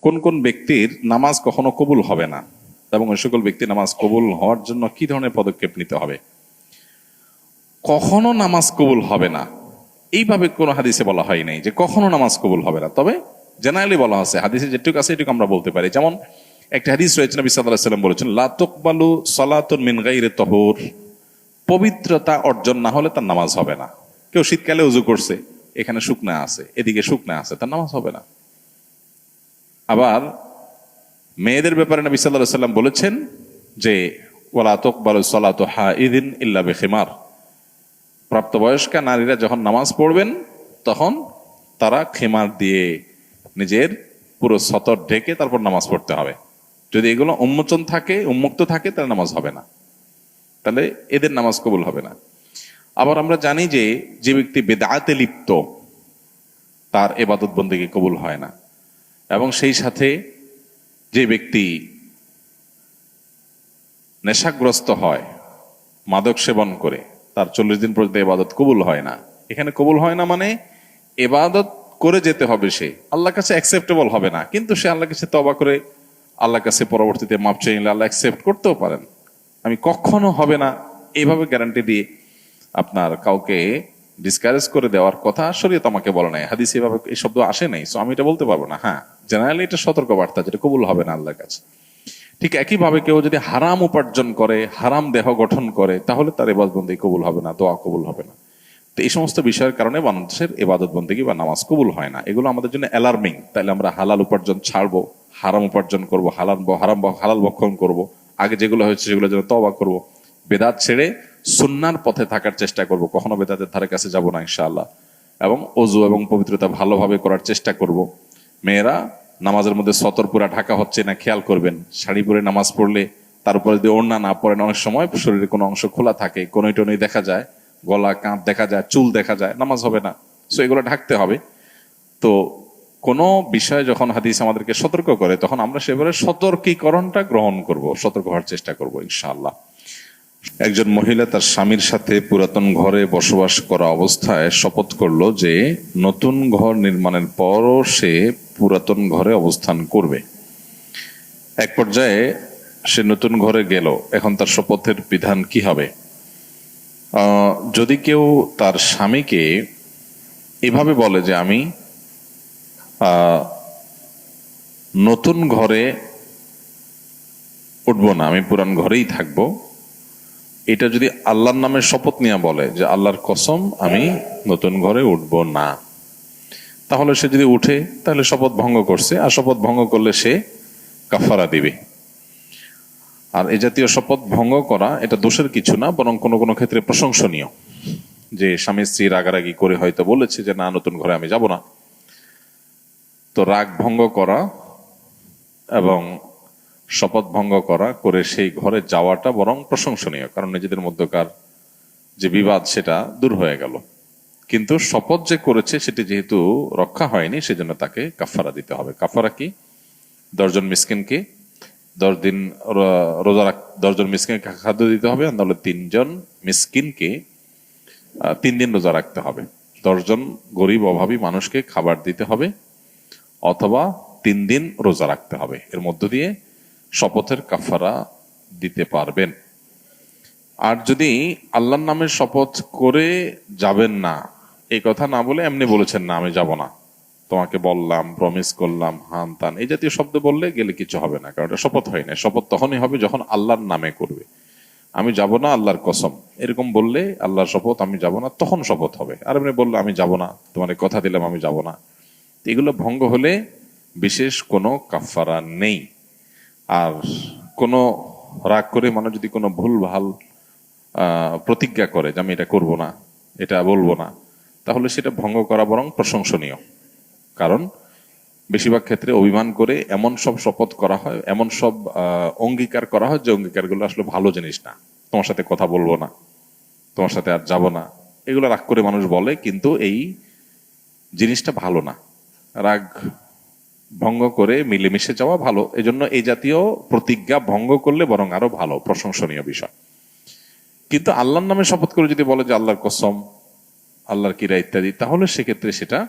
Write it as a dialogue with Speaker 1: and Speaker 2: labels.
Speaker 1: কোন কোন ব্যক্তির নামাজ কখনো কবুল হবে না? এবং ওই সকল ব্যক্তি নামাজ কবুল হওয়ার জন্য কি ধরনের পদক্ষেপ নিতে হবে? কখনো নামাজ কবুল হবে না। এইভাবে কোনো হাদিসে বলা হয় নাই যে কখনো নামাজ কবুল হবে না। তবে জেনারেলি বলা আছে, হাদিসে যেটুকু আছে এটুকু আমরা বলতে পারি। যেমন একটা হাদিস রয়েছে, নবী সাল্লাহ সাল্লাম বলেছেন লাতকবালু সলাতুন মিন গাইরে তহর। পবিত্রতা অর্জন না হলে তার নামাজ হবে না। কেউ শীতকালে উজু করছে, এখানে শুকনা আছে, এদিকে শুকনা আছে, তার নামাজ হবে না। আবার মেয়েদের ব্যাপারে নবী সাল্লাহ সাল্লাম বলেছেন যে ওলা তোকবাল সলাত হা ইদিন ইল্লা বেখিমার। প্রাপ্তবয়স্কা নারীরা যখন নামাজ পড়বেন, তখন তারা খেমার দিয়ে নিজের পুরো সতর ঢেকে তারপর নামাজ পড়তে হবে। যদি এগুলো উন্মোচন থাকে, উন্মুক্ত থাকে, তাহলে নামাজ হবে না। তাহলে এদের নামাজ কবুল হবে না। আবার আমরা জানি যে যে ব্যক্তি বেদাতে লিপ্ত, তার এবাদত বন্দিকে কবুল হয় না। এবং সেই সাথে যে ব্যক্তি নেশাগ্রস্ত হয়, মাদক সেবন করে, তার চল্লিশ দিন পর্যন্ত এবাদত কবুল হয় না। এখানে কবুল হয় না মানে এবাদত করে যেতে হবে সে। আল্লাহর কাছে অ্যাকসেপ্টেবল হবে না, কিন্তু সে আল্লাহর কাছে তবা করে আল্লাহর কাছে পরবর্তীতে মাপ চেয়ে নিলে আল্লাহ অ্যাকসেপ্ট করতেও পারেন। আমি কখনো হবে না এইভাবে গ্যারান্টি দিয়ে আপনার কাউকে ডিসকারেজ করে দেওয়ার কথা শরীয়ত আমাকে বলে নাই। হাদিস এভাবে এই শব্দ আসে নাই সো আমি এটা বলতে পারব না। হ্যাঁ জেনারেলি এটা সতর্ক বার্তা যেটা কবুল হবে না আল্লাহর কাছে। ঠিক একইভাবে কেউ যদি হারাম উপার্জন করে, হারাম দেহ গঠন করে, তাহলে তার এবাদত বন্দি কবুল হবে না, দোয়া কবুল হবে না। তো এই সমস্ত বিষয়ের কারণে মানুষের এবাদত বন্দিগি বা নামাজ কবুল হয় না। এগুলো আমাদের জন্য অ্যালার্মিং তাহলে আমরা হালাল উপার্জন ছাড়বো, হারাম উপার্জন করব, হালাল হারাম হালাল ভক্ষণ করব, আগে যেগুলো হয়েছে সেগুলো যেন তবা করব। বেদাত ছেড়ে সুন্নার পথে থাকার চেষ্টা করব। কখনো বেদাতের ধারে কাছে যাব না, ইনশাআল্লাহ। এবং অজু এবং পবিত্রতা ভালোভাবে করার চেষ্টা করব। মেয়েরা নামাজের মধ্যে সতর পুরা ঢাকা হচ্ছে না, খেয়াল করবেন। শাড়ি পরে নামাজ পড়লে তার উপরে যদি ওড়না না পড়েন, অনেক সময় শরীরে কোনো অংশ খোলা থাকে কোনো টনই দেখা যায়, গলা, কাঁধ দেখা যায়, চুল দেখা যায়, নামাজ হবে না। সো এগুলো ঢাকতে হবে। তো কোনো বিষয়ে যখন হাদিস আমাদেরকে সতর্ক করে, তখন আমরা সেভাবে সতর্কীকরণটা গ্রহণ করব, সতর্ক হওয়ার চেষ্টা করব, ইনশাআল্লাহ। একজন মহিলা তার স্বামীর সাথে পুরাতন ঘরে বসবাস করা অবস্থায় শপথ করল যে নতুন ঘর নির্মাণের পরও সে পুরাতন ঘরে অবস্থান করবে। এক পর্যায়ে সে নতুন ঘরে গেল। এখন তার শপথের বিধান কি হবে? যদি কেউ তার স্বামীকে এভাবে বলে যে আমি নতুন ঘরে উঠবো না, আমি পুরান ঘরেই থাকব এটা যদি আল্লাহর নামে শপথ নিয়ে বলে যে আল্লাহর কসম, আমি নতুন ঘরে উঠবো না। তাহলে সে যদি উঠে, তাহলে শপথ ভঙ্গ করছে, আর শপথ ভঙ্গ করলে সে কাফারা দিবে। আর এ জাতীয় শপথ ভঙ্গ করা, এটা দোষের কিছু না, বরং কোনো কোনো ক্ষেত্রে প্রশংসনীয়। যে স্বামী স্ত্রী রাগারাগি করে হয়তো বলেছে যে, না, নতুন ঘরে আমি যাব না। তো রাগ ভঙ্গ করা এবং শপথ ভঙ্গ করা, করে সেই ঘরে যাওয়াটা বরং প্রশংসনীয়, কারণ নিজেদের মধ্যকার যে বিবাদ সেটা দূর হয়ে গেল। কিন্তু শপথ যে করেছে সেটি যেহেতু রক্ষা হয়নি, সেজন্য তাকে কাফারা দিতে হবে। কাফারা কি? দশজন মিসকিনকে দশ দিন রোজা রাখ, দশজন মিসকিনকে খাদ্য দিতে হবে, আর নাহলে তিনজন মিসকিনকে তিন দিন রোজা রাখতে হবে। দশজন গরিব, অভাবী মানুষকে খাবার দিতে হবে, অথবা তিন দিন রোজা রাখতে হবে। এর মধ্য দিয়ে শপথের কাফারা দিতে পারবেন। আর যদি আল্লাহর নামে শপথ করে যাবেন না, এই কথা না বলে এমনি বলেছেন, না, আমি যাব না। তোমাকে বললাম প্রমিস করলাম, হান তান। এই জাতীয় শব্দ বললে গেলে কিছু হবে না, কারণ এটা শপথ হয় না শপথ তখনই হবে যখন আল্লাহর নামে করবে। আমি যাব না, আল্লাহর কসম। এরকম বললে আল্লাহর শপথ, আমি যাব না, তখন শপথ হবে। আর এমনি বললে, আমি যাব না, তোমার কথা দিলাম, আমি যাব না। এগুলো ভঙ্গ হলে বিশেষ কোনো কাফারা নেই। আর কোনো রাগ করে মানুষ যদি কোনো ভুল ভালো প্রতিজ্ঞা করে যে আমি এটা করব না, এটা বলব না, তাহলে সেটা ভঙ্গ করা বরং প্রশংসনীয়। কারণ বেশিরভাগ ক্ষেত্রে অভিমান করে এমন সব শপথ করা হয়, এমন সব অঙ্গীকার করা হয় যে অঙ্গীকারগুলো আসলে ভালো জিনিস না। তোমার সাথে কথা বলব না, তোমার সাথে আর যাব না, এগুলো রাগ করে মানুষ বলে, কিন্তু এই জিনিসটা ভালো না। রাগ ভঙ্গ করে মিলেমিশে যাওয়া ভালো। এজন্য এই জাতীয় প্রতিজ্ঞা ভঙ্গ করলে বরং আরও ভালো, প্রশংসনীয় বিষয়। কিন্তু আল্লাহর নামে শপথ করে যদি বলে যে আল্লাহর কসম, আল্লাহর কিরা ইত্যাদি, তাহলে সেক্ষেত্রে সেটা